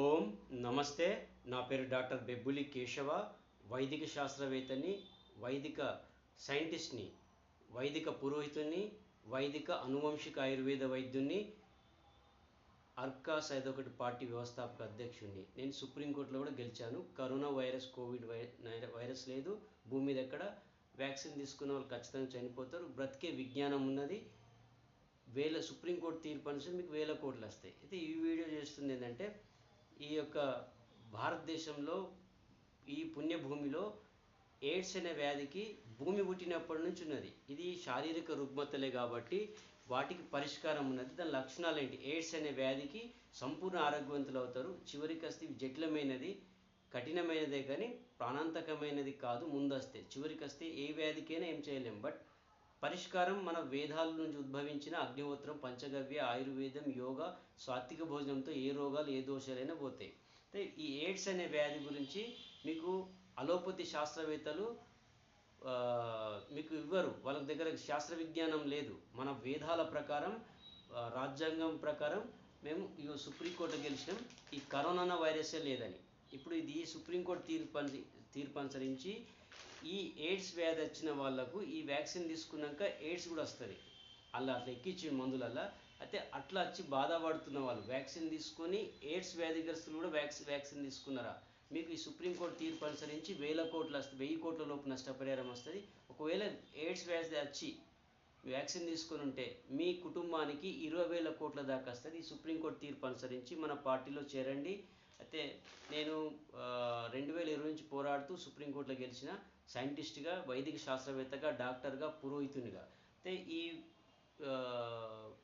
ఓం నమస్తే. నా పేరు డాక్టర్ బెబ్బులి కేశవ. వైదిక శాస్త్రవేత్తని వైదిక సైంటిస్ట్ని వైదిక పురోహితుని వైదిక అనువంశిక ఆయుర్వేద వైద్యుని అర్కా సైదొకటి పార్టీ వ్యవస్థాపక అధ్యక్షుడిని నేను సుప్రీంకోర్టులో కూడా గెలిచాను. కరోనా వైరస్ కోవిడ్ వై వైరస్ లేదు. భూమి మీద ఎక్కడ వ్యాక్సిన్ తీసుకున్న వాళ్ళు ఖచ్చితంగా చనిపోతారు. బ్రతికే విజ్ఞానం ఉన్నది. వేల సుప్రీంకోర్టు తీర్పు అనుసరి మీకు వేల కోట్లు వస్తాయి. అయితే ఈ వీడియో చేస్తుంది ఏంటంటే ఈ యొక్క భారతదేశంలో ఈ పుణ్యభూమిలో ఎయిడ్స్ అనే వ్యాధికి భూమి పుట్టినప్పటి నుంచి ఉన్నది. ఇది శారీరక రుగ్మతలే కాబట్టి వాటికి పరిష్కారం ఉన్నది. దాని లక్షణాలు ఏంటి? ఎయిడ్స్ అనే వ్యాధికి సంపూర్ణ ఆరోగ్యవంతులు అవుతారు. చివరికి వస్తే జటిలమైనది కఠినమైనదే కానీ ప్రాణాంతకమైనది కాదు ముందస్తే. చివరికి వస్తే ఏ వ్యాధికైనా ఏం చేయలేం. బట్ పరిష్కారం మన వేదాల నుంచి ఉద్భవించిన అగ్నిహోత్రం పంచగవ్య ఆయుర్వేదం యోగా సాత్విక భోజనంతో ఏ రోగాలు ఏ దోషాలైనా పోతాయి. అయితే ఈ ఎయిడ్స్ అనే వ్యాధి గురించి మీకు అలోపతి శాస్త్రవేత్తలు మీకు ఇవ్వరు. వాళ్ళ దగ్గర శాస్త్ర విజ్ఞానం లేదు. మన వేదాల ప్రకారం రాజ్యాంగం ప్రకారం మేము ఈ సుప్రీంకోర్టు గెలిచినాం. ఈ కరోనా వైరసే లేదని. ఇప్పుడు ఇది సుప్రీంకోర్టు తీర్పు తీర్పు అనుసరించి ఈ ఎయిడ్స్ వ్యాధి వచ్చిన వాళ్ళకు ఈ వ్యాక్సిన్ తీసుకున్నాక ఎయిడ్స్ కూడా వస్తుంది. అలా అట్లా ఎక్కించి మందులల్లా. అయితే అట్లా వచ్చి బాధపడుతున్న వాళ్ళు వ్యాక్సిన్ తీసుకొని ఎయిడ్స్ వ్యాధిగ్రస్తులు కూడా వ్యాక్సిన్ వ్యాక్సిన్ తీసుకున్నారా? మీకు ఈ సుప్రీంకోర్టు తీర్పు అనుసరించి వేల కోట్లు వస్తుంది వెయ్యి కోట్ల లోపు నష్టపరిహారం వస్తుంది. ఒకవేళ ఎయిడ్స్ వ్యాధి వచ్చి వ్యాక్సిన్ తీసుకొని ఉంటే మీ కుటుంబానికి ఇరవై వేల కోట్ల దాకా వస్తుంది. ఈ సుప్రీంకోర్టు తీర్పు అనుసరించి మన పార్టీలో చేరండి. అయితే నేను రెండు వేల ఇరవై నుంచి పోరాడుతూ సుప్రీంకోర్టులో గెలిచిన సైంటిస్ట్గా వైదిక శాస్త్రవేత్తగా డాక్టర్గా పురోహితునిగా. అయితే ఈ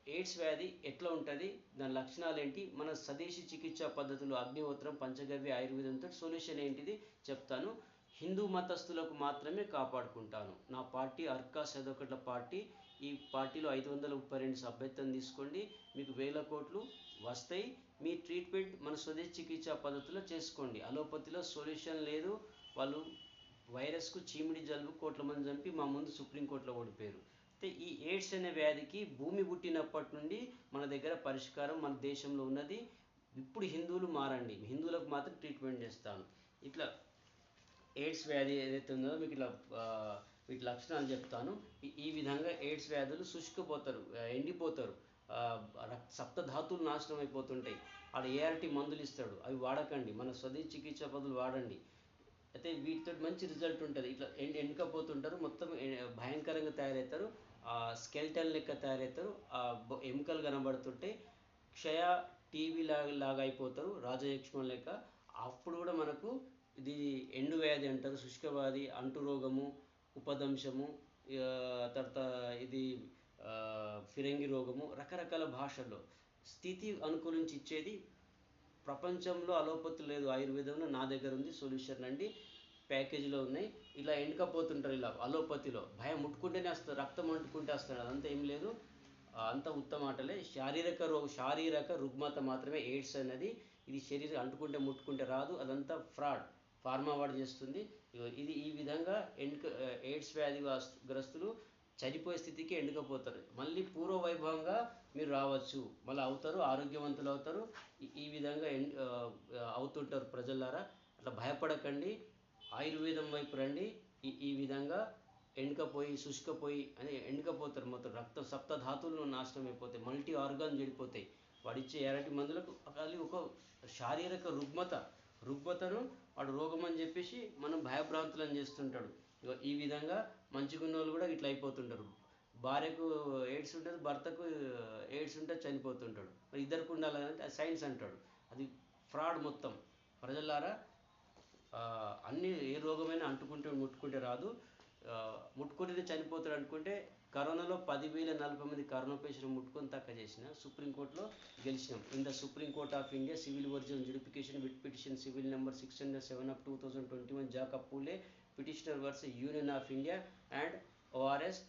ఎయిడ్స్ వ్యాధి ఎట్లా ఉంటుంది? దాని లక్షణాలు ఏంటి మన స్వదేశీ చికిత్సా పద్ధతులు అగ్నిహోత్రం పంచగవ్య ఆయుర్వేదంతో సొల్యూషన్ ఏంటిది చెప్తాను. హిందూ మతస్థులకు మాత్రమే కాపాడుకుంటాను. నా పార్టీ అర్కా సదొకట్ల పార్టీ. ఈ పార్టీలో ఐదు వందల ముప్పై రెండు సభ్యత్వం తీసుకోండి. మీకు వేల కోట్లు వస్తాయి. మీ ట్రీట్మెంట్ మన స్వదేశీ చికిత్సా పద్ధతిలో చేసుకోండి. అలోపతిలో సొల్యూషన్ లేదు. వాళ్ళు వైరస్కు చీమిడి జలుబు కోట్ల మంది చంపి మా ముందు సుప్రీంకోర్టులో ఓడిపోయారు అయితే ఈ ఎయిడ్స్ అనే వ్యాధికి భూమి పుట్టినప్పటి నుండి మన దగ్గర పరిష్కారం మన దేశంలో ఉన్నది. ఇప్పుడు హిందువులు మారండి. హిందువులకు మాత్రం ట్రీట్మెంట్ చేస్తాను. ఇట్లా ఎయిడ్స్ వ్యాధి ఏదైతే ఉందో మీకు ఇట్లా వీటి లక్షణాలు చెప్తాను. ఈ- విధంగా ఎయిడ్స్ వ్యాధులు శుష్కపోతారు ఎండిపోతారు. సప్తధాతులు నాశనం అయిపోతుంటాయి. ఆడ ఏఆర్టీ మందులు ఇస్తాడు. అవి వాడకండి. మన స్వదేశీ చికిత్స పద్ధతులు వాడండి. అయితే వీటితో మంచి రిజల్ట్ ఉంటుంది. ఇట్లా ఎండ్ ఎండుకపోతుంటారు మొత్తం భయంకరంగా తయారవుతారు ఆ స్కెల్టన్ లెక్క తయారవుతారు ఆ ఎముకలు కనబడుతుంటే క్షయ టీవీ లాగా లాగా అయిపోతారు రాజయక్ష్మం లెక్క. అప్పుడు కూడా మనకు ఇది ఎండు వ్యాధి అంటారు. శుష్క వ్యాధి అంటు రోగము ఉపదంశము తర్వాత ఇది ఫిరంగి రోగము రకరకాల భాషల్లో. స్థితి అనుకూలించి ఇచ్చేది ప్రపంచంలో అలోపతి లేదు. ఆయుర్వేదంలో నా దగ్గర ఉంది. సొల్యూషన్ అండి ప్యాకేజీలో ఉన్నాయి. ఇలా ఎండకపోతుంటారు ఇలా అలోపతిలో. భయం ముట్టుకుంటేనే వస్తుంది రక్తం అంటుకుంటే వస్తాడు అదంతా ఏం లేదు. అంత ఉత్తమ ఆటలే. శారీరక రోగ శారీరక రుగ్మత మాత్రమే ఎయిడ్స్ అనేది ఇది శరీరం అంటుకుంటే ముట్టుకుంటే రాదు. అదంతా ఫ్రాడ్. ఫార్మా వాడు చేస్తుంది. ఇది ఈ విధంగా ఎండ్ ఎయిడ్స్ వ్యాధి గ్రస్తులు చనిపోయే స్థితికి ఎండుకపోతారు. మళ్ళీ పూర్వ వైభవంగా మీరు రావచ్చు. మళ్ళీ అవుతారు ఆరోగ్యవంతులు అవుతారు. ఈ- విధంగా అవుతుంటారు ప్రజలారా. అట్లా భయపడకండి. ఆయుర్వేదం వైపు రండి. ఈ ఈ విధంగా ఎండకపోయి శుష్కపోయి అని ఎండకపోతారు మొత్తం రక్త సప్త ధాతువులు నాశనం అయిపోతాయి. Multi organ చెడిపోతాయి. వాడిచ్చే ఎరటి మందులకు అది ఒక శారీరక రుగ్మత రుగ్మతను వాడు రోగం అని చెప్పేసి మనం భయభ్రాంతులను చేస్తుంటాడు. ఈ విధంగా మంచిగున్న వాళ్ళు కూడా ఇట్లా అయిపోతుంటారు. భార్యకు ఎయిడ్స్ ఉంటుంది భర్తకు ఎయిడ్స్ ఉంటే చనిపోతుంటాడు. మరి ఇద్దరికి ఉండాలంటే సైన్స్ అంటాడు. అది ఫ్రాడ్ మొత్తం. ప్రజలారా అన్ని ఏ రోగమైనా అంటుకుంటే ముట్టుకుంటే రాదు. ఆ, ముట్టుకుంటేనే చనిపోతాడు అనుకుంటే కరోనాలో పదివేల నలభై మంది కరోనా పేషెంట్ ముట్టుకొని తక్క చేసిన. సుప్రీంకోర్టులో గెలిచినాం. In the supreme court of India civil version jurisdiction with petition civil number six hundred seven of two thousand twenty one Jacob Pule petitioner versus union of India and ORS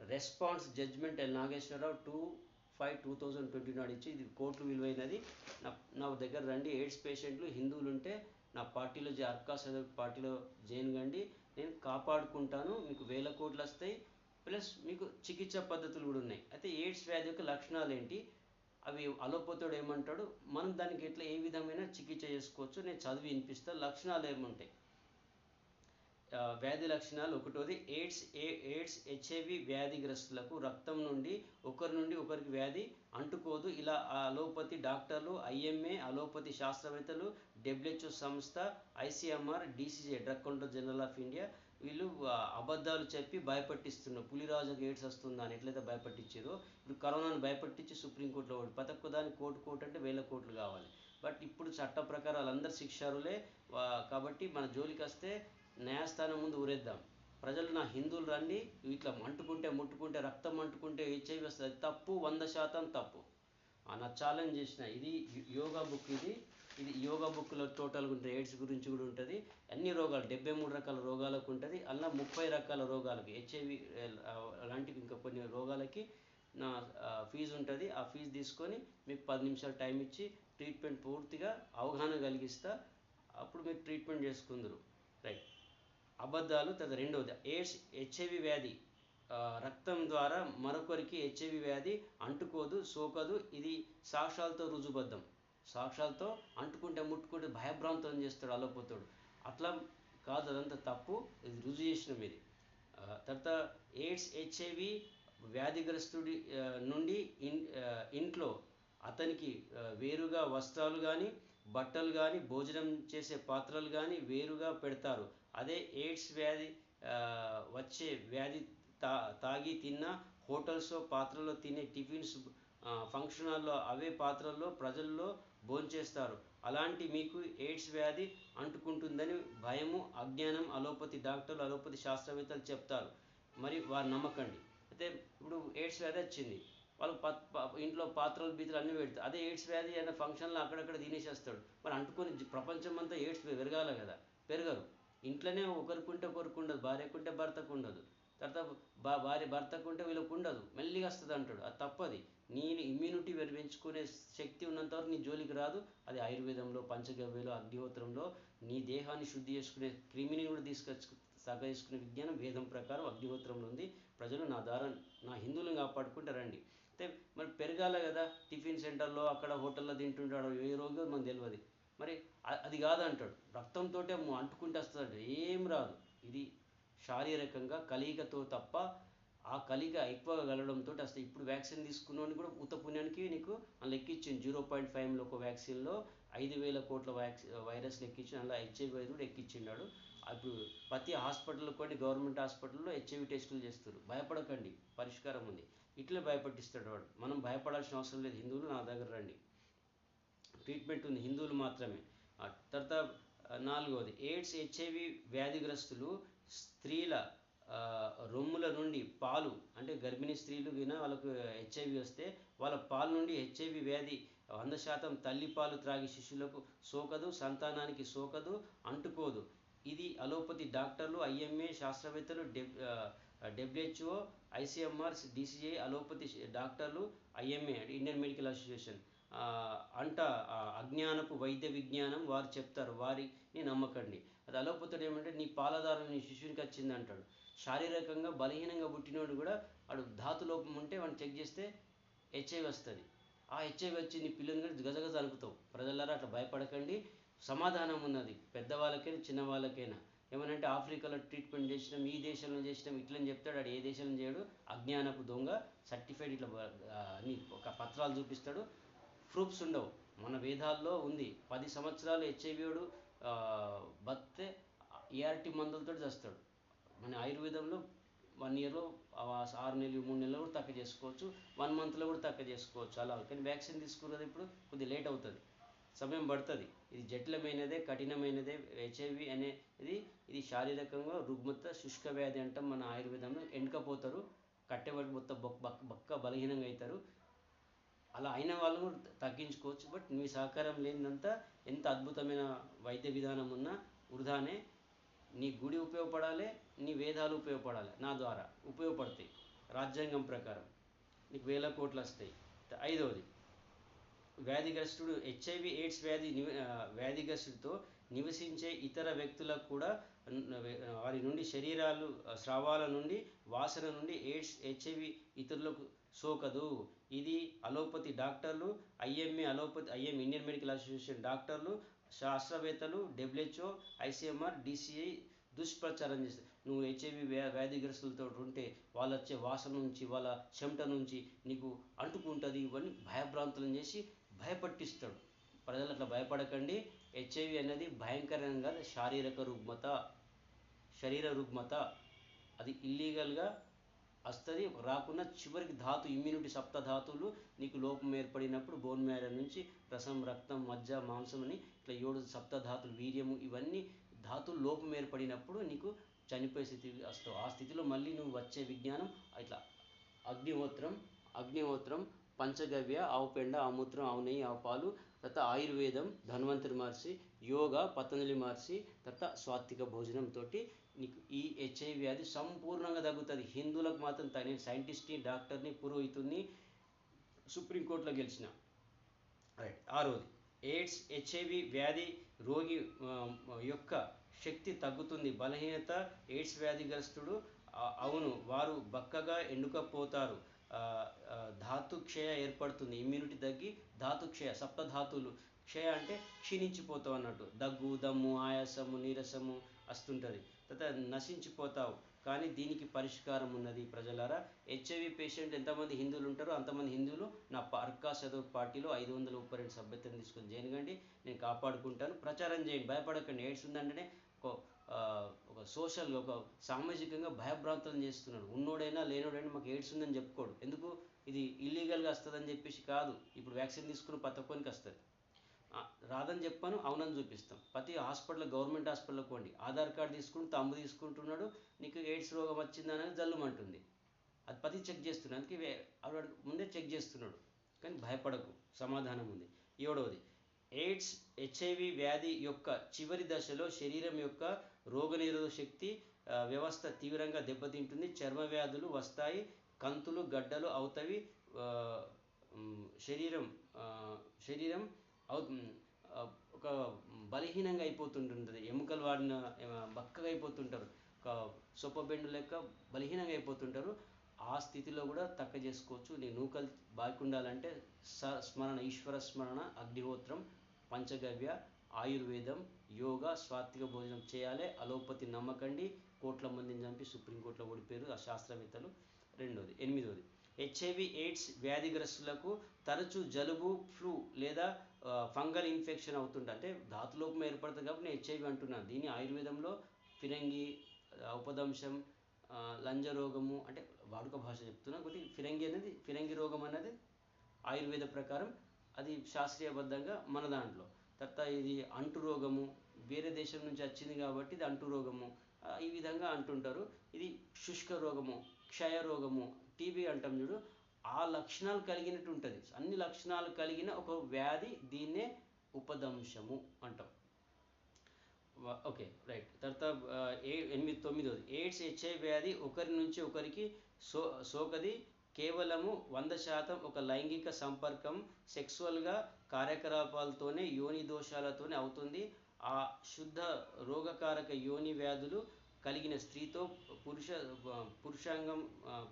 response judgement L Nageswararao two five two thousand twenty నాడు ఇచ్చి ఇది court విలువైనది. నా నా దగ్గర రండి AIDS పేషెంట్లు హిందువులు ఉంటే నా పార్టీలో జే- అర్కా సదర్ పార్టీలో జైన్ కండి నేను కాపాడుకుంటాను మీకు వేల కోట్లు వస్తాయి ప్లస్ మీకు చికిత్స పద్ధతులు కూడా ఉన్నాయి. అయితే ఎయిడ్స్ వ్యాధి యొక్క లక్షణాలు ఏంటి అవి అలోపతోడు ఏమంటాడు? మనం దానికి ఎట్లా ఏ విధమైన చికిత్స చేసుకోవచ్చు? నేను చదివి వినిపిస్తా. లక్షణాలు ఏముంటాయి? వ్యాధి లక్షణాలు ఒకటోది ఎయిడ్స్ ఏ ఎయిడ్స్ హెచ్ఐవి వ్యాధిగ్రస్తులకు రక్తం నుండి ఒకరి నుండి ఒకరికి వ్యాధి అంటుకోదు. ఇలా అలోపతి డాక్టర్లు ఐఎంఏ అలోపతి శాస్త్రవేత్తలు డబ్ల్యూహెచ్ఓ సంస్థ ICMR DCJ drug control general of India వీళ్ళు అబద్ధాలు చెప్పి భయపట్టిస్తున్నారు. పులిరాజుకు ఎయిడ్స్ వస్తుందని ఎట్లయితే భయపట్టించారో ఇప్పుడు కరోనాను భయపట్టించి సుప్రీంకోర్టులో ఓడి ప్రతి ఒక్క దానికి కోటి కోటి అంటే వేల కోట్లు కావాలి. బట్ ఇప్పుడు చట్ట ప్రకారం వాళ్ళందరూ శిక్షారులే కాబట్టి మన జోలికి వస్తే న్యాయస్థానం ముందు ఊరేద్దాం. ప్రజలు నా హిందువులు రండి ఇట్లా మంటుకుంటే ముట్టుకుంటే రక్తం మంటుకుంటే హెచ్ఐవి వస్తుంది. తప్పు వంద శాతం తప్పు. ఆ, నా ఛాలెంజ్ చేసిన ఇది యోగా బుక్ ఇది. ఇది యోగా బుక్లో టోటల్గా ఉంటుంది ఎయిడ్స్ గురించి కూడా ఉంటుంది. అన్ని రోగాలు డెబ్బై మూడు రకాల రోగాలకు ఉంటుంది. అలా ముప్పై రకాల రోగాలకు హెచ్ఐవి అలాంటివి ఇంకా కొన్ని రోగాలకి నా ఫీజు ఉంటుంది. ఆ ఫీజు తీసుకొని మీకు పది నిమిషాలు టైం ఇచ్చి ట్రీట్మెంట్ పూర్తిగా అవగాహన కలిగిస్తా. అప్పుడు మీరు ట్రీట్మెంట్ చేసుకుందరు. రైట్. అబద్ధాలు తర్వాత రెండవది ఎయిడ్స్ హెచ్ఐవి వ్యాధి. రక్తం ద్వారా మరొకరికి హెచ్ఐవి వ్యాధి అంటుకోదు సోకదు. ఇది సాక్ష్యాలతో రుజుబద్ధం సాక్ష్యాలతో అంటుకుంటే ముట్టుకుంటే భయభ్రాంతం చేస్తాడు అలోపోతాడు అట్లా కాదు అదంతా తప్పు. ఇది రుజువు చేసిన ఇది తర్వాత ఎయిడ్స్ హెచ్ఐవి వ్యాధిగ్రస్తుడి నుండి ఇన్ ఇంట్లో అతనికి వేరుగా వస్త్రాలు కానీ బట్టలు కానీ భోజనం చేసే పాత్రలు కానీ వేరుగా పెడతారు. అదే ఎయిడ్స్ వ్యాధి వచ్చే వ్యాధి తా తాగి తిన్న హోటల్స్ పాత్రలో తినే టిఫిన్స్ ఫంక్షన్ హాల్లో అవే పాత్రల్లో ప్రజల్లో భోంచేస్తారు అలాంటి మీకు ఎయిడ్స్ వ్యాధి అంటుకుంటుందని భయము అజ్ఞానం అలోపతి డాక్టర్లు అలోపతి శాస్త్రవేత్తలు చెప్తారు. మరి వారు నమ్మకండి. అయితే ఇప్పుడు ఎయిడ్స్ వ్యాధి వచ్చింది. వాళ్ళు పత్ ప- ఇంట్లో పాత్రలు బీతలు అన్నీ పెడతారు అదే ఎయిడ్స్ వ్యాధి అనే ఫంక్షన్లో అక్కడక్కడ తినేసేస్తాడు. మరి అంటుకొని ప్రపంచం అంతా ఎయిడ్స్ పెరగాలి కదా పెరగరు. ఇంట్లోనే ఒకరికుంటే ఒకరికి ఉండదు భార్యకుంటే భర్తకు ఉండదు తర్వాత భా భార్య భర్తకు ఉంటే వీళ్ళకు ఉండదు మెల్లిగా వస్తుంది అంటాడు. అది తప్పది. నీ ఇమ్యూనిటీ పెంచుకునే శక్తి ఉన్నంత వరకు నీ జోలికి రాదు. అది ఆయుర్వేదంలో పంచగవ్యలో అగ్నిహోత్రంలో నీ దేహాన్ని శుద్ధి చేసుకునే క్రిమిని కూడా తీసుకొచ్చు సగేసుకునే విజ్ఞానం వేదం ప్రకారం అగ్నిహోత్రంలో ఉంది. ప్రజలు నా ద్వారా నా హిందువులను కాపాడుకుంటే రండి. అయితే మరి పెరగాల కదా. టిఫిన్ సెంటర్లో అక్కడ హోటల్లో తింటుంటాడు ఏ రోగం మనకు తెలియదు మరి అది కాదంటాడు. రక్తంతో అంటుకుంటే వస్తుంది ఏం రాదు. ఇది శారీరకంగా కలిగతో తప్ప ఆ కలిక ఎక్కువగా కలవడంతో అసలు ఇప్పుడు వ్యాక్సిన్ తీసుకున్నాను కూడా ఉత్త పుణ్యానికి నీకు అందులో జీరో పాయింట్ ఫైవ్లో ఒక వ్యాక్సిన్లో ఐదు వేల కోట్ల వ్యాక్సి వైరస్ ఎక్కించి అలా హెచ్ఐవి వైరస్ కూడా ఎక్కించిన్నాడు అప్పుడు ప్రతి హాస్పిటల్లో కొన్ని గవర్నమెంట్ హాస్పిటల్లో హెచ్ఐవి టెస్టులు చేస్తారు. భయపడకండి. పరిష్కారం ఉంది. ఇట్లే భయపట్టిస్తాడు వాడు. మనం భయపడాల్సిన అవసరం లేదు. హిందువులు నా దగ్గర రండి. ట్రీట్మెంట్ ఉంది. హిందువులు మాత్రమే. తర్వాత నాలుగవది. ఎయిడ్స్ హెచ్ఐవి వ్యాధిగ్రస్తులు స్త్రీల రొమ్ముల నుండి పాలు అంటే గర్భిణీ స్త్రీలు విన వాళ్ళకు హెచ్ఐవి వస్తే వాళ్ళ పాలు నుండి హెచ్ఐవి వ్యాధి వంద శాతం తల్లి పాలు త్రాగి శిష్యులకు సోకదు సంతానానికి సోకదు అంటుకోదు. ఇది అలోపతి డాక్టర్లు ఐఎంఏ శాస్త్రవేత్తలు డెబ్ డబ్ల్యూహెచ్ఓ ఐసిఎంఆర్స్ డిసిఐ అలోపతి డాక్టర్లు ఐఎంఏ ఇండియన్ మెడికల్ అసోసియేషన్. అంట ఆ, అజ్ఞానపు వైద్య విజ్ఞానం వారు చెప్తారు. వారిని నమ్మకండి. అది అలోపతుడు ఏమంటే నీ పాలధారం నీ శిష్యునికి వచ్చింది అంటాడు. శారీరకంగా బలహీనంగా పుట్టినోడు కూడా వాడు ధాతు లోపం ఉంటే వాడిని చెక్ చేస్తే హెచ్ఐవి వస్తుంది. ఆ హెచ్ఐవి వచ్చి నీ పిల్లల్ని కూడా గజగజ అనుకుతావు ప్రజలారా అట్లా భయపడకండి. సమాధానం ఉన్నది. పెద్దవాళ్ళకైనా చిన్నవాళ్ళకైనా. ఏమనంటే ఆఫ్రికాలో ట్రీట్మెంట్ చేసినాం ఈ దేశంలో చేసినాం ఇట్లని చెప్తాడు. ఆడు ఏ దేశంలో చేయడు? అజ్ఞానపు దొంగ. సర్టిఫైడ్ ఇట్లా అన్ని ఒక పత్రాలు చూపిస్తాడు. ప్రూఫ్స్ ఉండవు. మన వేదాల్లో ఉంది. పది సంవత్సరాలు హెచ్ఐవిడు బత్తే ఏఆర్టీ మందులతో చేస్తాడు. మన ఆయుర్వేదంలో వన్ ఇయర్లో ఆరు నెలలు మూడు నెలలు కూడా తక్కువ చేసుకోవచ్చు. వన్ మంత్లో కూడా తక్కువ చేసుకోవచ్చు. అలా కానీ వ్యాక్సిన్ తీసుకున్నది ఇప్పుడు. కొద్దిగా లేట్ అవుతుంది. సమయం పడుతుంది. ఇది జటిలమైనదే కఠినమైనదే. హెచ్ఐవి అనేది ఇది శారీరకంగా రుగ్మత శుష్క వ్యాధి అంటాం మన ఆయుర్వేదంలో. ఎండకపోతారు. కట్టెబడి మొత్తం బొక్క బక్క బక్క బలహీనంగా అవుతారు. అలా అయిన వాళ్ళు తగ్గించుకోవచ్చు. బట్ మీ సహకారం లేనిదంతా ఎంత అద్భుతమైన వైద్య విధానం ఉన్నా వృధానే నీ గుడి ఉపయోగపడాలి నీ వేదాలు ఉపయోగపడాలి నా ద్వారా ఉపయోగపడతాయి. రాజ్యాంగం ప్రకారం నీకు వేల కోట్లు వస్తాయి. ఐదవది వ్యాధిగ్రస్తుడు హెచ్ఐవి ఎయిడ్స్ వ్యాధి నివ- వ్యాధిగ్రస్తుడితో నివసించే ఇతర వ్యక్తులకు కూడా వారి నుండి శరీరాలు స్రావాల నుండి వాసన నుండి ఎయిడ్స్ హెచ్ఐవి ఇతరులకు సోకదు. ఇది అలోపతి డాక్టర్లు IMA allopathy IM Indian medical association డాక్టర్లు శాస్త్రవేత్తలు డబ్ల్యూహెచ్ఓ ఐసీఎంఆర్ డిసిఐ దుష్ప్రచారం చేస్తారు. నువ్వు హెచ్ఐవి వ్యా వ్యాధిగ్రస్తులతో ఉంటే వాళ్ళు వచ్చే వాసన నుంచి వాళ్ళ చెమట నుంచి నీకు అంటుకుంటుంది ఇవన్నీ భయభ్రాంతులను చేసి భయపట్టిస్తాడు. ప్రజలు అట్లా భయపడకండి. హెచ్ఐవి అనేది భయంకరంగా శారీరక రుగ్మత శరీర రుగ్మత. అది ఇల్లీగల్గా వస్తుంది. రాకున్న చివరికి ధాతు ఇమ్యూనిటీ సప్తధాతువులు నీకు లోపం ఏర్పడినప్పుడు బోన్ మ్యారో నుంచి రసం రక్తం మజ్జ మాంసం అని ఇట్లా ఏడు సప్త ధాతులు వీర్యము ఇవన్నీ ధాతులు లోపం ఏర్పడినప్పుడు నీకు చనిపోయే స్థితి వస్తావు. ఆ స్థితిలో మళ్ళీ నువ్వు వచ్చే విజ్ఞానం ఇట్లా అగ్నిహోత్రం అగ్నిహోత్రం పంచగవ్య ఆవుపెండ ఆమూత్రం ఆవు నెయ్యి ఆవు పాలు తర్వాత ఆయుర్వేదం ధన్వంతరి మహర్షి యోగా పతంజలి మహర్షి తర్వాత స్వాత్విక భోజనంతో నీకు ఈ హెచ్ఐవి వ్యాధి సంపూర్ణంగా తగ్గుతుంది. హిందువులకు మాత్రం త- నేను సైంటిస్ట్ని డాక్టర్ని పురోహితుడిని సుప్రీంకోర్టులో గెలిచిన. రైట్ ఆరోది ఎయిడ్స్ హెచ్ఐవి వ్యాధి రోగి యొక్క శక్తి తగ్గుతుంది. బలహీనత ఎయిడ్స్ వ్యాధిగ్రస్తుడు అవును వారు బక్కగా ఎండుకపోతారు. ఆ, ఆ, ధాతు క్షయ ఏర్పడుతుంది. ఇమ్యూనిటీ తగ్గి ధాతు క్షయ సప్త ధాతువులు క్షయ అంటే క్షీణించిపోతావు అన్నట్టు. దగ్గు దమ్ము ఆయాసము నీరసము వస్తుంటుంది. నశించిపోతావు. కానీ దీనికి పరిష్కారం ఉన్నది ప్రజలారా హెచ్ఐవి పేషెంట్ ఎంతమంది హిందువులు ఉంటారో అంతమంది హిందువులు నా అర్కా చదువు పార్టీలో ఐదు వందల ముప్పై రెండు సభ్యత్వం తీసుకొని చేయకండి నేను కాపాడుకుంటాను. ప్రచారం చేయండి భయపడకండి. ఎయిడ్స్ ఉందంటేనే ఒక ఒక సోషల్ ఒక సామాజికంగా భయభ్రాంతులను చేస్తున్నాడు ఉన్నోడైనా లేనోడైనా మాకు ఎయిడ్స్ ఉందని చెప్పుకోడు. ఎందుకు? ఇది ఇల్లీగల్గా వస్తుందని చెప్పేసి కాదు. ఇప్పుడు వ్యాక్సిన్ తీసుకుని ప్రతి ఒక్కరికి వస్తుంది. రాదని చెప్పాను అవునని చూపిస్తాం. ప్రతి హాస్పిటల్ గవర్నమెంట్ హాస్పిటల్కి పోండి. ఆధార్ కార్డు తీసుకుని తమ్ము తీసుకుంటున్నాడు నీకు ఎయిడ్స్ రోగం వచ్చిందనేది జల్లుమంటుంది. అది ప్రతి చెక్ చేస్తున్నాడు అందుకే ఆవిడ ముందే చెక్ చేస్తున్నాడు. కానీ భయపడకు సమాధానం ఉంది. ఏడవది ఎయిడ్స్ హెచ్ఐవి వ్యాధి యొక్క చివరి దశలో శరీరం యొక్క రోగనిరోధక శక్తి వ్యవస్థ తీవ్రంగా దెబ్బతింటుంది. చర్మ వ్యాధులు వస్తాయి కంతులు గడ్డలు అవుతవి శరీరం శరీరం ఒక బలహీనంగా అయిపోతుంటుంది ఎముకలు వాడిన బక్కగా అయిపోతుంటారు. ఒక సొప్పబెండు లెక్క బలహీనంగా అయిపోతుంటారు. ఆ స్థితిలో కూడా తక్క చేసుకోవచ్చు. నీ నూకలు బాగుండాలంటే స స్మరణ ఈశ్వర స్మరణ అగ్నిహోత్రం పంచగవ్య ఆయుర్వేదం యోగా స్వాత్విక భోజనం చేయాలి. అలోపతి నమ్మకండి. కోట్ల మందిని చంపి సుప్రీంకోర్టులో ఓడిపోయారు ఆ శాస్త్రవేత్తలు. రెండోది ఎనిమిదోది. హెచ్ఐవి ఎయిడ్స్ వ్యాధిగ్రస్తులకు తరచూ జలుబు ఫ్లూ లేదా ఫంగల్ ఇన్ఫెక్షన్ అవుతుంటే అంటే ధాతులోపం ఏర్పడుతుంది కాబట్టి నేను హెచ్ఐవి అంటున్నాను. దీన్ని ఆయుర్వేదంలో ఫిరంగి ఉపదంశం లంజ రోగము అంటే వాడుక భాష చెప్తున్నా ఒకటి ఫిరంగి అనేది ఫిరంగి రోగం అనేది ఆయుర్వేద ప్రకారం అది శాస్త్రీయబద్ధంగా మన దాంట్లో. తర్వాత ఇది అంటు రోగము వేరే దేశం నుంచి వచ్చింది కాబట్టి ఇది అంటు రోగము ఈ విధంగా అంటుంటారు. ఇది శుష్క రోగము క్షయ రోగము టీబీ అంటాం చూడు. ఆ లక్షణాలు కలిగినట్టు ఉంటుంది అన్ని లక్షణాలు కలిగిన ఒక వ్యాధి దీన్నే ఉపదంశము అంటాం. Okay right. తర్వాత ఏ ఎనిమిది తొమ్మిదోది. ఎయిడ్స్ హెచ్ఐ వ్యాధి ఒకరి నుంచి ఒకరికి సో సోకది. కేవలము వంద శాతం ఒక లైంగిక సంపర్కం సెక్సువల్గా కార్యకలాపాలతోనే యోని దోషాలతోనే అవుతుంది. ఆ శుద్ధ రోగకారక యోని వ్యాధులు కలిగిన స్త్రీతో పురుష పురుషాంగం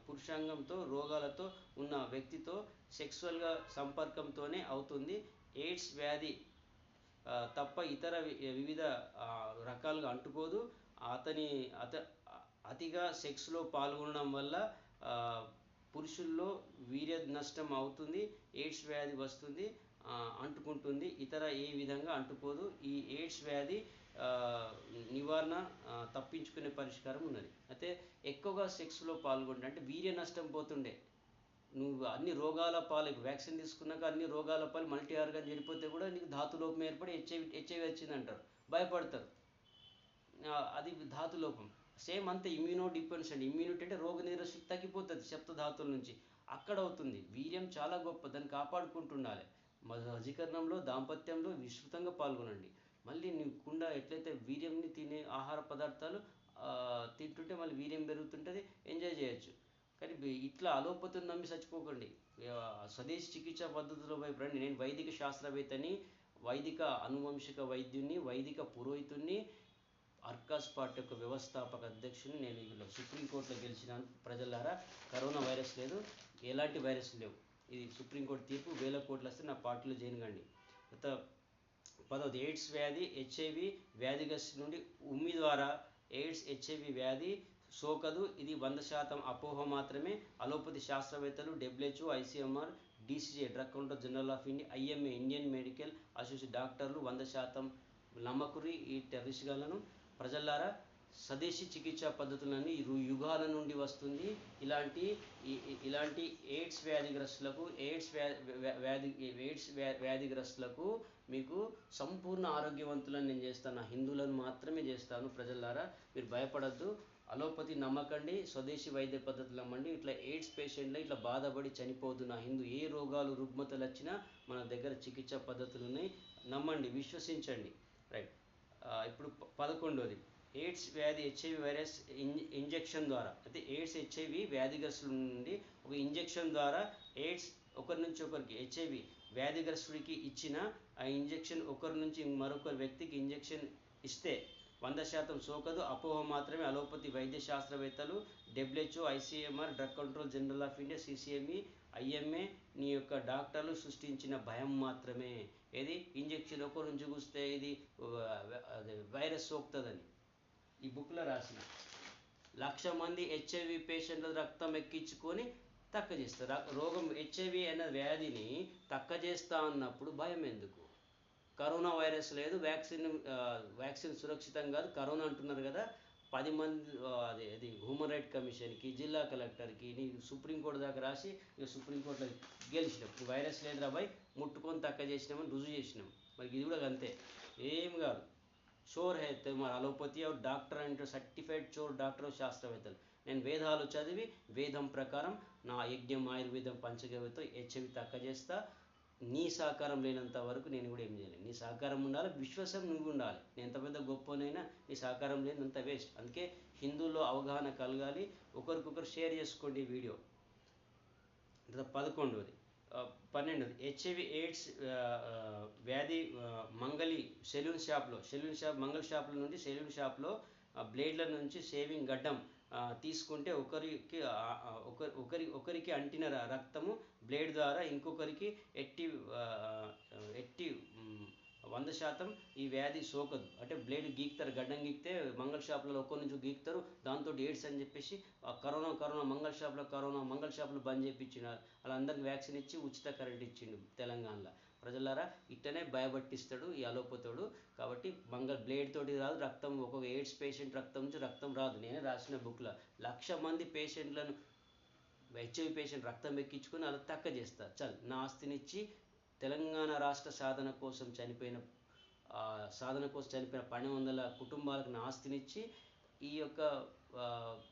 పురుషాంగంతో రోగాలతో ఉన్న వ్యక్తితో సెక్సువల్గా సంపర్కంతోనే అవుతుంది. ఎయిడ్స్ వ్యాధి తప్ప ఇతర వివిధ రకాలుగా అంటుకోదు. అతని అత అతిగా సెక్స్లో పాల్గొనడం వల్ల పురుషుల్లో వీర్య నష్టం అవుతుంది ఎయిడ్స్ వ్యాధి వస్తుంది అంటుకుంటుంది ఇతర ఏ విధంగా అంటుకోదు. ఈ ఎయిడ్స్ వ్యాధి నివారణ తప్పించుకునే పరిష్కారం ఉన్నది. అయితే ఎక్కువగా సెక్స్లో పాల్గొంటే అంటే వీర్య నష్టం పోతుండే. నువ్వు అన్ని రోగాల పాలు వ్యాక్సిన్ తీసుకున్నాక అన్ని రోగాల పాలు మల్టీ ఆర్గాన్ చెడిపోతే కూడా నీకు ధాతులోపం ఏర్పడి హెచ్ఐవి హెచ్ఐవి వచ్చింది అంటారు భయపడతారు అది అది ధాతులోపం సేమ్ అంతే ఇమ్యూనో డిపెండ్స్ అండి. ఇమ్యూనిటీ అంటే రోగ నిరోధశక్తి తగ్గిపోతుంది సప్త ధాతుల నుంచి. అక్కడ అవుతుంది. వీర్యం చాలా గొప్ప దాన్ని కాపాడుకుంటుండాలి. వజీకరణంలో దాంపత్యంలో విస్తృతంగా పాల్గొనండి. మళ్ళీ నీకుండా ఎట్లయితే వీర్యంని తినే ఆహార పదార్థాలు తింటుంటే మళ్ళీ వీర్యం పెరుగుతుంటుంది ఎంజాయ్ చేయొచ్చు. కానీ ఇట్లా అలోపతిని నమ్మి చచ్చిపోకండి. స్వదేశీ చికిత్సా పద్ధతిలో వైపు రండి. నేను వైదిక శాస్త్రవేత్తని వైదిక అనువంశిక వైద్యుని వైదిక పురోహితుణ్ణి అర్కాస్ పార్టీ యొక్క వ్యవస్థాపక అధ్యక్షుని నేను ఇలా సుప్రీంకోర్టులో గెలిచిన ప్రజలారా కరోనా వైరస్ లేదు. ఎలాంటి వైరస్ లేవు. ఇది సుప్రీంకోర్టు తీర్పు. వేల కోట్లు వస్తే నా పార్టీలో చేయనుగండి గత పదవది ఎయిడ్స్ వ్యాధి హెచ్ఐవి వ్యాధిగ్రస్తు నుండి ఉమ్మి ద్వారా ఎయిడ్స్ హెచ్ఐవి వ్యాధి సోకదు. ఇది వంద శాతం అపోహ మాత్రమే. అలోపతి శాస్త్రవేత్తలు WHO ICMR DCJ drug counter general of India IMA Indian medical association డాక్టర్లు వంద శాతం నమ్మకురి ఈ టెర్రరిస్టులను ప్రజలారా స్వదేశీ చికిత్సా పద్ధతులని యుగాల నుండి వస్తుంది. ఇలాంటి ఇలాంటి ఎయిడ్స్ వ్యాధిగ్రస్తులకు ఎయిడ్స్ వ్యా- వ్యాధి ఎయిడ్స్ వ్యా వ్యాధిగ్రస్తులకు మీకు సంపూర్ణ ఆరోగ్యవంతులను నేను చేస్తాను. నా హిందువులను మాత్రమే చేస్తాను. ప్రజలారా మీరు భయపడద్దు. అలోపతి నమ్మకండి. స్వదేశీ వైద్య పద్ధతులు నమ్మండి. ఇట్లా ఎయిడ్స్ పేషెంట్లు ఇట్లా బాధపడి చనిపోదు నా హిందూ. ఏ రోగాలు రుగ్మతలు వచ్చినా మన దగ్గర చికిత్సా పద్ధతులు ఉన్నాయి. నమ్మండి విశ్వసించండి. రైట్. ఇప్పుడు పదకొండోది. ఎయిడ్స్ వ్యాధి హెచ్ఐవి వైరస్ ఇన్ ఇంజెక్షన్ ద్వారా. అయితే ఎయిడ్స్ హెచ్ఐవి వ్యాధిగ్రస్తుల నుండి ఒక ఇంజెక్షన్ ద్వారా ఎయిడ్స్ ఒకరి నుంచి ఒకరికి హెచ్ఐవి వ్యాధిగ్రస్తుడికి ఇచ్చిన ఆ ఇంజెక్షన్ ఒకరి నుంచి మరొక వ్యక్తికి ఇంజెక్షన్ ఇస్తే వంద శాతం సోకదు. అపోహ మాత్రమే అలోపతి వైద్య శాస్త్రవేత్తలు WHO ICMR drug control general of India CCME IMA నీ యొక్క డాక్టర్లు సృష్టించిన భయం మాత్రమే. ఏది? ఇంజెక్షన్ ఒకరి నుంచి చూస్తే ఇది వైరస్ సోకుతుందని. ఈ బుక్లో రాసిన లక్ష మంది హెచ్ఐవి పేషెంట్ల రక్తం ఎక్కించుకొని తక్క చేస్తారు రా- రోగం హెచ్ఐవి అనే వ్యాధిని తక్క చేస్తా అన్నప్పుడు భయం ఎందుకు? కరోనా వైరస్ లేదు వ్యాక్సిన్ వ్యాక్సిన్ సురక్షితం కాదు. కరోనా అంటున్నారు కదా పది మంది అది అది హ్యూమన్ రైట్ కమిషన్కి జిల్లా కలెక్టర్కి నీ సుప్రీంకోర్టు దాకా రాసి ఇక సుప్రీంకోర్టులో గెలిచినాం. వైరస్ లేదు రాబాయ్ ముట్టుకొని తక్క చేసినామని రుజువు చేసినాం. మరి ఇది కూడా అంతే ఏం కాదు. చోర్ హే మరి అలోపతి డాక్టర్ అంటే సర్టిఫైడ్ చోర్ డాక్టర్ శాస్త్రవేత్తలు. నేను వేదాలు చదివి వేదం ప్రకారం నా యజ్ఞం ఆయుర్వేదం పంచగవ్యతో హెచ్ఐవి తక్క చేస్తా నీ సహకారం లేనంత వరకు నేను కూడా ఏం చేయలేను. నీ సహకారం ఉండాలి విశ్వాసం నువ్వు ఉండాలి. నేను ఎంత పెద్ద గొప్పనైనా నీ సహకారం లేనంత వేస్ట్. అందుకే హిందువుల్లో అవగాహన కలగాలి. ఒకరికొకరు షేర్ చేసుకోండి వీడియో. పదకొండవది పన్నెండవది హెచ్ఐవి ఎయిడ్స్ వ్యాధి మంగలి సెలూన్ షాప్లో సెలూన్ షాప్ మంగళ షాప్ల నుండి సెలూన్ షాప్లో బ్లేడ్ల నుంచి షేవింగ్ గడ్డం తీసుకుంటే ఒకరికి ఒకరి ఒకరికి అంటిన రక్తము బ్లేడ్ ద్వారా ఇంకొకరికి ఎట్టి ఎట్టి వంద శాతం ఈ వ్యాధి సోకదు. అంటే బ్లేడ్ గీక్తారు గడ్డం గీక్తే మంగళ షాపులలో ఒక్కరి నుంచి గీక్తారు దాంతో ఎయిడ్స్ అని చెప్పేసి ఆ కరోనా కరోనా మంగళ షాప్లో కరోనా మంగళ షాపులు బంద్ చేయించిన వాళ్ళందరికి వ్యాక్సిన్ ఇచ్చి ఉచిత కరెంట్ ఇచ్చిండు తెలంగాణలో. ప్రజలారా ఇట్టనే భయపట్టిస్తాడు ఈ అలోపతోడు. కాబట్టి మంగళ బ్లేడ్ తోటి రాదు రక్తం ఒక్కొక్క ఎయిడ్స్ పేషెంట్ రక్తం నుంచి రక్తం రాదు. నేనే రాసిన బుక్లో లక్ష మంది పేషెంట్లను హెచ్ఐవి పేషెంట్ రక్తం ఎక్కించుకొని అలా తక్క చేస్తా. చల్ నా ఆస్తినిచ్చి తెలంగాణ రాష్ట్ర సాధన కోసం చనిపోయిన ఆ, సాధన కోసం చనిపోయిన పన్నెండు వందల కుటుంబాలకు నా ఆస్తినిచ్చి ఈ యొక్క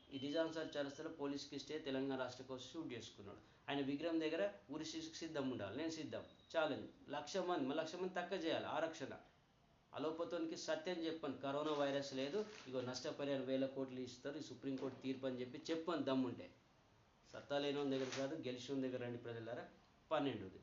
ఈ నిజాం సార్ చరస్తలో పోలీస్కి ఇస్తే తెలంగాణ రాష్ట్ర కోసం షూట్ చేసుకున్నాడు. ఆయన విగ్రహం దగ్గర ఉరి శిష్యుకు సిద్ధం ఉండాలి. నేను సిద్ధం. ఛాలెంజ్ లక్ష మంది మరి లక్ష మంది తక్కువ చేయాలి. ఆరక్షణ. అలోపతోనికి సత్యం చెప్పాను కరోనా వైరస్ లేదు. ఇగో నష్టపరిహారం వేల కోట్లు ఇస్తారు. ఈ సుప్రీంకోర్టు తీర్పు అని చెప్పి చెప్పాను దమ్ముంటే. సత్తా లేని దగ్గర కాదు గెలిచిన దగ్గర రండి ప్రజలారా. పన్నెండుది.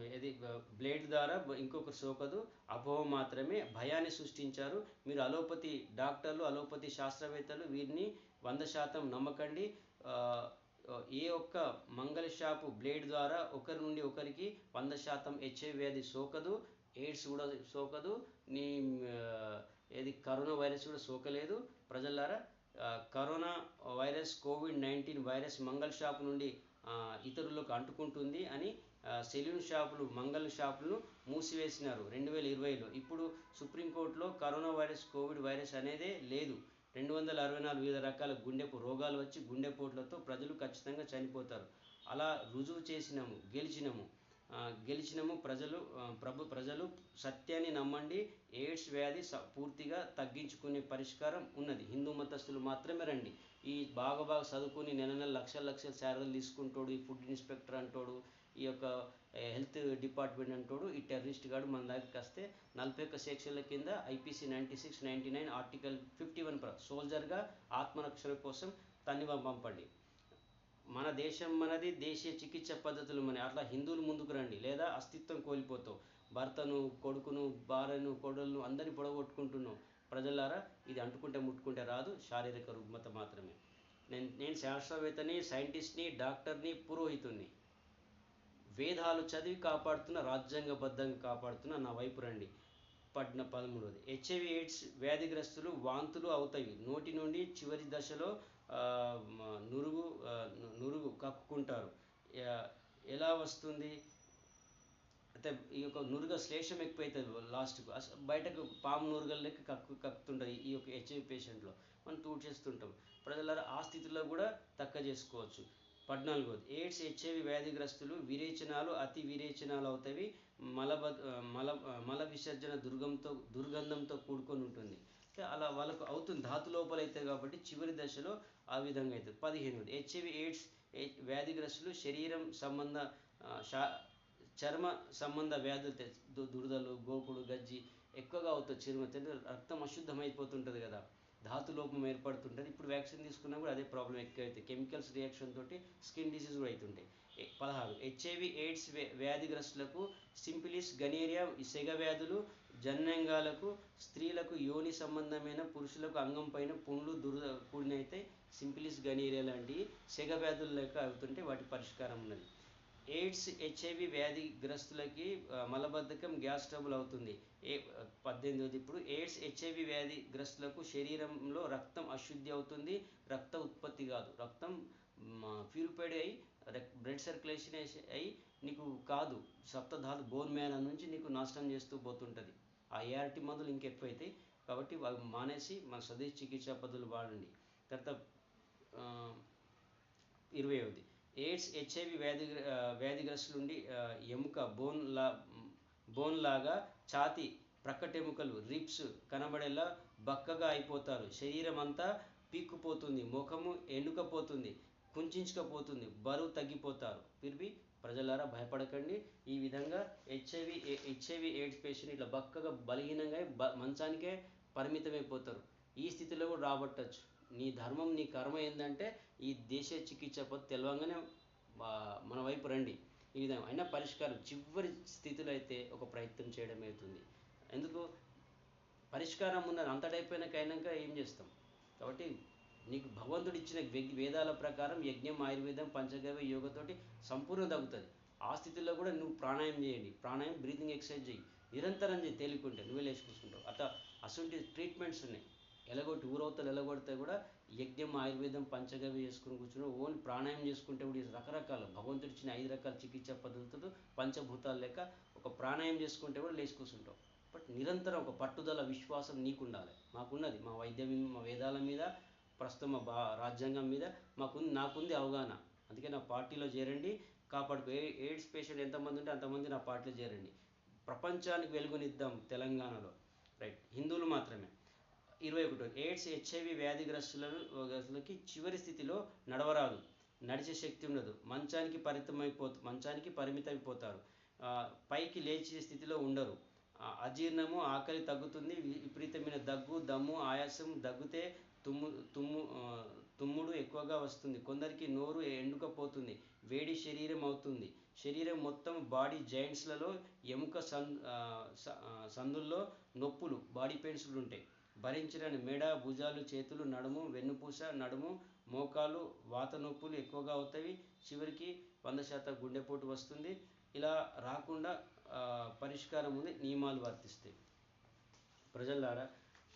ఇది బ్లేడ్ ద్వారా బ- ఇంకొక సోకదు. అపోహ మాత్రమే భయాన్ని సృష్టించారు. మీరు అలోపతి డాక్టర్లు అలోపతి శాస్త్రవేత్తలు వీరిని వంద శాతం నమ్మకండి. ఏ ఒక్క మంగళ షాపు బ్లేడ్ ద్వారా ఒకరి నుండి ఒకరికి వంద శాతం హెచ్ఐవి వ్యాధి సోకదు. ఎయిడ్స్ కూడా సోకదు. నీ ఏది కరోనా వైరస్ కూడా సోకలేదు. ప్రజలారా corona virus covid nineteen virus మంగళ షాప్ నుండి ఇతరులకు అంటుకుంటుంది అని సెలూన్ షాపులు మంగళ షాపులను మూసివేసినారు రెండు వేల ఇరవైలో. ఇప్పుడు సుప్రీంకోర్టులో కరోనా వైరస్ కోవిడ్ వైరస్ అనేదే లేదు. రెండు వందల అరవై నాలుగు వివిధ రకాల గుండెపు రోగాలు వచ్చి గుండెపోట్లతో ప్రజలు ఖచ్చితంగా చనిపోతారు. అలా రుజువు చేసినాము గెలిచినాము. గెలిచినము గెలిచినాము ప్రజలు ప్రభు ప్రజలు సత్యాన్ని నమ్మండి ఎయిడ్స్ వ్యాధి స- పూర్తిగా తగ్గించుకునే పరిష్కారం ఉన్నది. హిందూ మతస్థులు మాత్రమే రండి. ఈ బాగా బాగా చదువుకుని నెల నెల లక్షల లక్షల శారదలు తీసుకుంటాడు ఈ ఫుడ్ ఇన్స్పెక్టర్ అంటాడు ఈ యొక్క హెల్త్ డిపార్ట్మెంట్ అంటాడు ఈ టెర్రరిస్ట్ గాడు మన దగ్గరికి వస్తే నలభై ఒక్క సెక్షన్ల కింద IPC ninety six ninety nine article fifty one ప్ర సోల్జర్గా ఆత్మరక్షణ కోసం తన్ని పంపండి. మన దేశం మనది దేశీయ చికిత్స పద్ధతులు మన అట్లా హిందువులు ముందుకు రండి. లేదా అస్తిత్వం కోల్పోతావు భర్తను కొడుకును భార్యను కొడలను అందరిని పొడగొట్టుకుంటున్నావు ప్రజలారా ఇది అంటుకుంటే ముట్టుకుంటే రాదు. శారీరక రుగ్మత మాత్రమే. నేను నేను శాస్త్రవేత్తని సైంటిస్ట్ని డాక్టర్ని పురోహితుణ్ణి. వేదాలు చదివి కాపాడుతున్న రాజ్యాంగబద్ధంగా కాపాడుతున్న నా వైపు రండి. పట్న పదమూడవది హెచ్ఐవి ఎయిడ్స్ వ్యాధిగ్రస్తులు వాంతులు అవుతాయి. నోటి నుండి చివరి దశలో నురుగు నురుగు కక్కుకుంటారు. ఎలా వస్తుంది? అయితే ఈ యొక్క నురుగ శ్లేషం ఎక్కువైతుంది లాస్ట్కు. బయటకు పాము నురుగల లెక్క కక్కు కక్కుతుంటుంది ఈ యొక్క హెచ్ఐవి పేషెంట్లో మనం తూట్ చేస్తుంటాం ప్రజల ఆ స్థితిలో కూడా తక్క చేసుకోవచ్చు. పద్నాలుగోది. ఎయిడ్స్ హెచ్ఐవి వ్యాధిగ్రస్తులు విరేచనాలు అతి విరేచనాలు అవుతాయి మలబ మల మల విసర్జన దుర్గంతో దుర్గంధంతో కూడుకొని ఉంటుంది. అలా వాళ్ళకు అవుతుంది. ధాతు లోపల అవుతాయి కాబట్టి చివరి దశలో ఆ విధంగా అవుతుంది పదిహేనవది హెచ్ఐవి ఎయిడ్స్ వ్యాధిగ్రస్తులు శరీరం సంబంధ శా చర్మ సంబంధ వ్యాధులు దు- దురదలు గోకుడు గజ్జి ఎక్కువగా అవుతుంది చర్మ రక్తం అశుద్ధమైపోతుంటుంది కదా. ధాతు లోపం ఏర్పడుతుంటుంది. ఇప్పుడు వ్యాక్సిన్ తీసుకున్నా కూడా అదే ప్రాబ్లం ఎక్కువ అవుతుంది కెమికల్స్ రియాక్షన్ తోటి స్కిన్ డిసీజ్ కూడా అవుతుంటాయి పదహారు హెచ్ఐవి ఎయిడ్స్ వ్యాధిగ్రస్తులకు సింపిలిస్ గనేరియా ఈ సెగ వ్యాధులు జన్యంగాలకు స్త్రీలకు యోని సంబంధమైన పురుషులకు అంగం పైన పుండ్లు దురద కూడినైతే సింపిలిస్ గనేరియా లాంటి సెగ వ్యాధులు లెక్క అవుతుంటే వాటి పరిష్కారం ఉన్నది. ఎయిడ్స్ హెచ్ఐవి వ్యాధిగ్రస్తులకి మలబద్ధకం గ్యాస్ ట్రబుల్ అవుతుంది. ఏ పద్దెనిమిది ఇప్పుడు ఎయిడ్స్ హెచ్ఐవి వ్యాధిగ్రస్తులకు శరీరంలో రక్తం అశుద్ధి అవుతుంది. రక్త ఉత్పత్తి కాదు. రక్తం ప్యూరిఫైడ్ అయ్యి బ్లడ్ సర్క్యులేషన్ అయ్యి నీకు కాదు. సప్తధాతు బోన్ మ్యాన్ నుంచి నీకు నాశనం చేస్తూ పోతుంటుంది. ఆ ఏఆర్టీ మందులు ఇంకెక్కువైతాయి. కాబట్టి అవి మానేసి మన స్వదేశీ చికిత్సా పద్ధతులు వాడండి. తర్వాత ఇరవై ఒకటి ఎయిడ్స్ హెచ్ఐవి వ్యాధి ఆ, వ్యాధిగ్రస్తుల నుండి ఎముక బోన్ లా బోన్ లాగా ఛాతి ప్రక్కటెముకలు రిప్స్ కనబడేలా బక్కగా అయిపోతారు. శరీరం అంతా పీక్కుపోతుంది ముఖము ఎండుకపోతుంది కుంచుకపోతుంది బరువు తగ్గిపోతారు. పిరిపి ప్రజలారా భయపడకండి. ఈ విధంగా హెచ్ఐవి హెచ్ఐవి ఎయిడ్స్ పేషెంట్ ఇట్లా బక్కగా బలహీనంగా బ మంచానికే పరిమితమైపోతారు. ఈ స్థితిలో కూడా రాబట్టచ్చు. నీ ధర్మం నీ కర్మ ఏంటంటే ఈ దేశ చికిత్స పద్ధతి తెలవంగానే మన వైపు రండి. ఈ విధంగా. అయినా పరిష్కారం చివరి స్థితిలో అయితే ఒక ప్రయత్నం చేయడం అవుతుంది. ఎందుకు? పరిష్కారం ఉన్నది అంతటైపోయినాక అయినాక ఏం చేస్తాం? కాబట్టి నీకు భగవంతుడు ఇచ్చిన వేదాల ప్రకారం యజ్ఞం ఆయుర్వేదం పంచగవ్య యోగతోటి సంపూర్ణ తగ్గుతుంది. ఆ స్థితిలో కూడా నువ్వు ప్రాణాయామం చేయండి. ప్రాణాయామం బ్రీతింగ్ ఎక్సర్సైజ్ చేయి నిరంతరం చేయి తేలికుంటే నువ్వే లేచి కూర్చుంటావు. అట్లా అసలు ట్రీట్మెంట్స్ ఉన్నాయి. ఎలగొట్టి ఊరవతలు ఎలగొడితే కూడా యజ్ఞం ఆయుర్వేదం పంచగవి చేసుకుని కూర్చుని ఓన్లీ ప్రాణాయామం చేసుకుంటే కూడా రకరకాల భగవంతుడు ఇచ్చిన ఐదు రకాల చికిత్స పద్ధతులు పంచభూతాలు లెక్క ఒక ప్రాణాయామం చేసుకుంటే కూడా లేచి కూర్చుంటాం బట్ నిరంతరం ఒక పట్టుదల విశ్వాసం నీకు ఉండాలి మాకున్నది మా వైద్యం మా వేదాల మీద ప్రస్తుతం మా బా రాజ్యాంగం మీద మాకుంది నాకుంది అవగాహన. అందుకే నా పార్టీలో చేరండి కాపాడుకో. ఎయిడ్స్ పేషెంట్ ఎంతమంది ఉంటే అంతమంది నా పార్టీలో చేరండి. ప్రపంచానికి వెలుగునిద్దాం తెలంగాణలో. రైట్. హిందువులు మాత్రమే. ఇరవై ఒకటో. ఎయిడ్స్ హెచ్ఐవి వ్యాధిగ్రస్తులకి చివరి స్థితిలో నడవరాదు. నడిచే శక్తి ఉండదు. మంచానికి పరిమితమైపో మంచానికి పరిమితమైపోతారు. పైకి లేచే స్థితిలో ఉండరు. అజీర్ణము ఆకలి తగ్గుతుంది. విపరీతమైన దగ్గు దమ్ము ఆయాసం దగ్గితే తుమ్ము తుమ్ము తుమ్ముడు ఎక్కువగా వస్తుంది. కొందరికి నోరు ఎండుకపోతుంది. వేడి శరీరం అవుతుంది. శరీరం మొత్తం బాడీ జాయింట్స్లలో ఎముక సందుల్లో నొప్పులు బాడీ పెయిన్స్లు ఉంటాయి. భరించలేని మెడ భుజాలు చేతులు నడుము వెన్నుపూస నడుము మోకాలు వాత నొప్పులు ఎక్కువగా అవుతాయి. చివరికి వంద శాతం గుండెపోటు వస్తుంది. ఇలా రాకుండా పరిష్కారం ఉంది. నియమాలు వర్తిస్తాయి. ప్రజలారా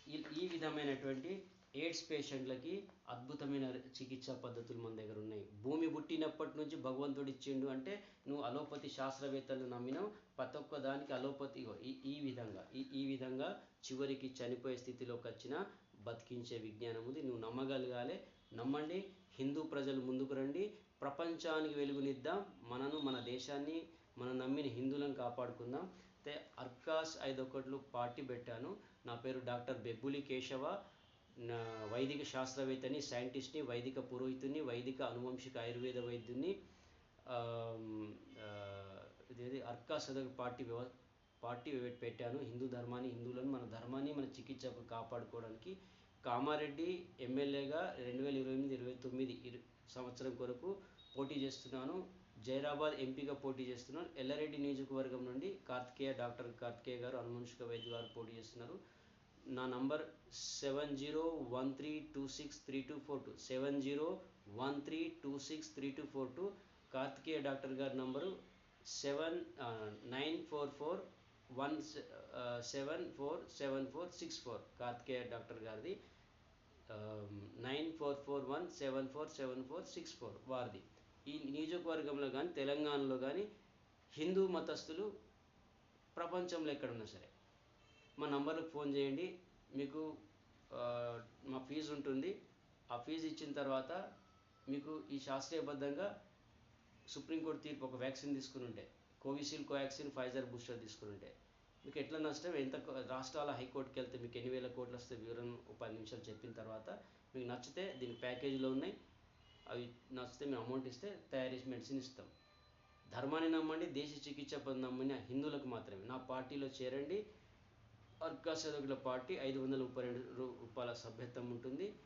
ఈ ఈ విధమైనటువంటి ఎయిడ్స్ పేషెంట్లకి అద్భుతమైన చికిత్సా పద్ధతులు మన దగ్గర ఉన్నాయి. భూమి పుట్టినప్పటి నుంచి భగవంతుడు ఇచ్చిండు అంటే నువ్వు అలోపతి శాస్త్రవేత్తలు నమ్మినావు ప్రతి ఒక్క దానికి అలోపతి ఈ ఈ విధంగా ఈ ఈ విధంగా చివరికి చనిపోయే స్థితిలోకి వచ్చిన బతికించే విజ్ఞానం ఉంది. నువ్వు నమ్మగలగాలి నమ్మండి. హిందూ ప్రజలు ముందుకు రండి. ప్రపంచానికి వెలుగునిద్దాం. మనను మన దేశాన్ని మనం నమ్మిన హిందువులను కాపాడుకుందాం. అయితే అర్కాస్ ఐదొకట్లు పార్టీ పెట్టాను. నా పేరు డాక్టర్ బెబ్బులి కేశవ. వైదిక శాస్త్రవేత్తని సైంటిస్ట్ని వైదిక పురోహితుని వైదిక అనువంశిక ఆయుర్వేద వైద్యుని ఆమ్, ఇదేది పార్టీ వ్యవ పార్టీ పెట్టాను. హిందూ ధర్మాన్ని హిందువులను మన ధర్మాన్ని మన చికిత్సకు కాపాడుకోవడానికి కామారెడ్డి ఎమ్మెల్యేగా రెండు వేల ఇరవై ఎనిమిది ఇరవై తొమ్మిది ఇరు సంవత్సరం కొరకు పోటీ చేస్తున్నాను. జైరాబాద్ ఎంపీగా పోటీ చేస్తున్నాను. ఎల్లారెడ్డి నియోజకవర్గం నుండి కార్తికేయ డాక్టర్ కార్తికేయ గారు అనువంశిక వైద్య గారు పోటీ చేస్తున్నారు. నా number seven zero one three two six three two four two. Seven zero one three two six three two four two. Karthikeya doctor గారి number seven nine four four one seven four seven four six four. Karthikeya doctor గారిది nine four four one seven four seven four six four వారిది. ఈ నియోజకవర్గంలో కానీ తెలంగాణలో కానీ హిందూ మతస్థులు ప్రపంచంలో ఎక్కడున్నా సరే మా నంబర్కి ఫోన్ చేయండి. మీకు మా ఫీజు ఉంటుంది. ఆ ఫీజు ఇచ్చిన తర్వాత మీకు ఈ శాస్త్రీయబద్ధంగా సుప్రీంకోర్టు తీర్పు ఒక వ్యాక్సిన్ తీసుకుని ఉంటే కోవిషీల్డ్ కోవాక్సిన్ ఫైజర్ బూస్టర్ తీసుకుని ఉంటే మీకు ఎట్లా నష్టం? ఎంత రాష్ట్రాల హైకోర్టుకి వెళ్తే మీకు ఎన్ని వేల కోట్లు వస్తే వివరణ ఒక పది నిమిషాలు చెప్పిన తర్వాత మీకు నచ్చితే దీని ప్యాకేజీలో ఉన్నాయి. అవి నచ్చితే మేము అమౌంట్ ఇస్తే తయారు చేసి మెడిసిన్ ఇస్తాం. ధర్మాన్ని నమ్మండి దేశ చికిత్స నమ్మని నమ్మిన హిందువులకు మాత్రమే. నా పార్టీలో చేరండి. అర్కా సదకుల పార్టీ ఐదు వందల ముప్పై రెండు రూపాయల సభ్యత్వం ఉంటుంది.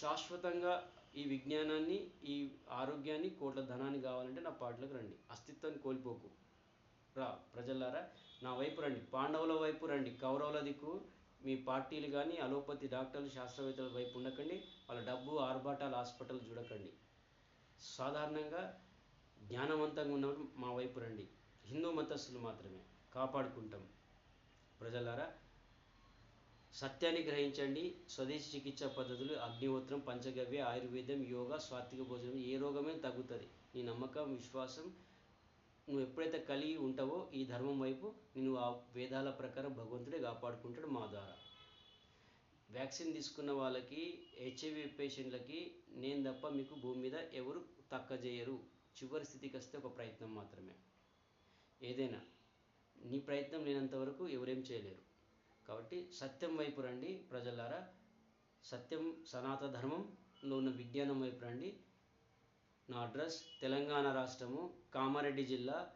శాశ్వతంగా ఈ విజ్ఞానాన్ని ఈ ఆరోగ్యాన్ని కోట్ల ధనాన్ని కావాలంటే నా పార్టీలకు రండి. అస్తిత్వాన్ని కోల్పోకు. రా ప్రజలారా నా వైపు రండి. పాండవుల వైపు రండి. కౌరవుల దిక్కు మీ పార్టీలు కానీ అలోపతి డాక్టర్లు శాస్త్రవేత్తల వైపు ఉండకండి. వాళ్ళ డబ్బు ఆర్భాటాల హాస్పిటల్ చూడకండి. సాధారణంగా జ్ఞానవంతంగా ఉన్నప్పుడు మా వైపు రండి. హిందూ మతస్థులు మాత్రమే. కాపాడుకుంటాం. ప్రజలారా సత్యాన్ని గ్రహించండి. స్వదేశీ చికిత్సా పద్ధతులు అగ్నిహోత్రం పంచగవ్య ఆయుర్వేదం యోగా స్వాత్విక భోజనం ఏ రోగమే తగ్గుతుంది. నీ నమ్మకం విశ్వాసం నువ్వు ఎప్పుడైతే కలిగి ఉంటావో ఈ ధర్మం వైపు నేను ఆ వేదాల ప్రకారం భగవంతుడే కాపాడుకుంటాడు మా ద్వారా. వ్యాక్సిన్ తీసుకున్న వాళ్ళకి హెచ్ఐవి పేషెంట్లకి నేను తప్ప మీకు భూమి మీద ఎవరు తక్క చేయరు చివరి స్థితికి వస్తే ఒక ప్రయత్నం మాత్రమే. ఏదైనా నీ ప్రయత్నం లేనంత వరకు ఎవరేం చేయలేరు. కాబట్టి సత్యం వైపు రండి ప్రజలారా. సత్యం సనాతన ధర్మంలో ఉన్న విజ్ఞానం వైపు రండి. నా అడ్రస్ తెలంగాణ రాష్ట్రము కామారెడ్డి జిల్లా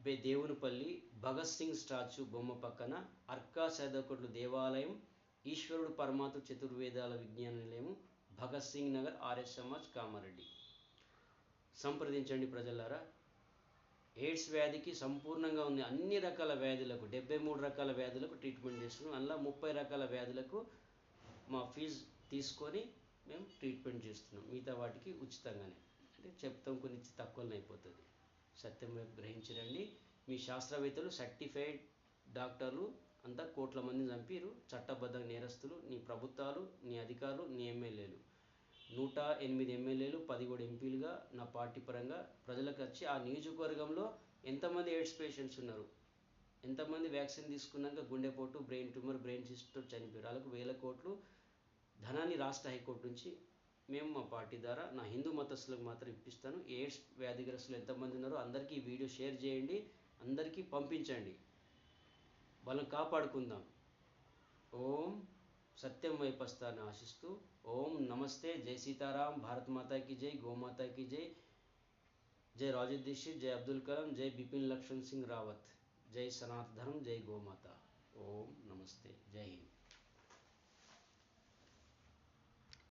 బే దేవునిపల్లి భగత్ సింగ్ స్టాచ్యూ బొమ్మ పక్కన అర్కా సైదకోట్లు దేవాలయం ఈశ్వరుడు పరమాత్మ చతుర్వేదాల విజ్ఞాన నిలయము భగత్ సింగ్ నగర్ ఆర్ఎస్ సమాజ్ కామారెడ్డి. సంప్రదించండి ప్రజలారా. ఎయిడ్స్ వ్యాధికి సంపూర్ణంగా ఉంది. అన్ని రకాల వ్యాధులకు డెబ్బై మూడు రకాల వ్యాధులకు ట్రీట్మెంట్ చేస్తున్నాం. అందులో ముప్పై రకాల వ్యాధులకు మా ఫీజు తీసుకొని మేము ట్రీట్మెంట్ చేస్తున్నాం. మిగతా వాటికి ఉచితంగానే. అంటే చెప్తాం కొన్ని తక్కువనే అయిపోతుంది. సత్యం వైపు గ్రహించరండి. మీ శాస్త్రవేత్తలు సర్టిఫైడ్ డాక్టర్లు అంతా కోట్ల మంది చంపిరు చట్టబద్ధ నేరస్తులు నీ ప్రభుత్వాలు నీ అధికారులు నీ ఎమ్మెల్యేలు. నూట ఎనిమిది ఎమ్మెల్యేలు పదిహేడు ఎంపీలుగా నా పార్టీ పరంగా ప్రజలకు వచ్చి ఆ నియోజకవర్గంలో ఎంతమంది ఎయిడ్స్ పేషెంట్స్ ఉన్నారు? ఎంతమంది వ్యాక్సిన్ తీసుకున్నాక గుండెపోటు బ్రెయిన్ ట్యూమర్ బ్రెయిన్ సిస్టర్ చనిపోయారు? వాళ్ళకు వేల కోట్లు ధనాన్ని రాష్ట్ర హైకోర్టు నుంచి మేము మా పార్టీ ద్వారా నా హిందూ మతస్థులకు మాత్రం ఇప్పిస్తాను. ఎయిడ్స్ వ్యాధిగ్రస్తులు ఎంతమంది ఉన్నారో అందరికీ ఈ వీడియో షేర్ చేయండి అందరికీ పంపించండి. వాళ్ళని కాపాడుకుందాం. ఓం సత్యం వైపస్తాన్ని ఆశిస్తూ ओम नमस्ते, जय सीताराम, भारत माता की जय, गौ माता की जय जय राज दीक्षित, जय अब्दुल कलम, जय बिपिन लक्ष्मण सिंह रावत, जय सनात धर्म, जय गौ माता। ओम नमस्ते, जय हिंद।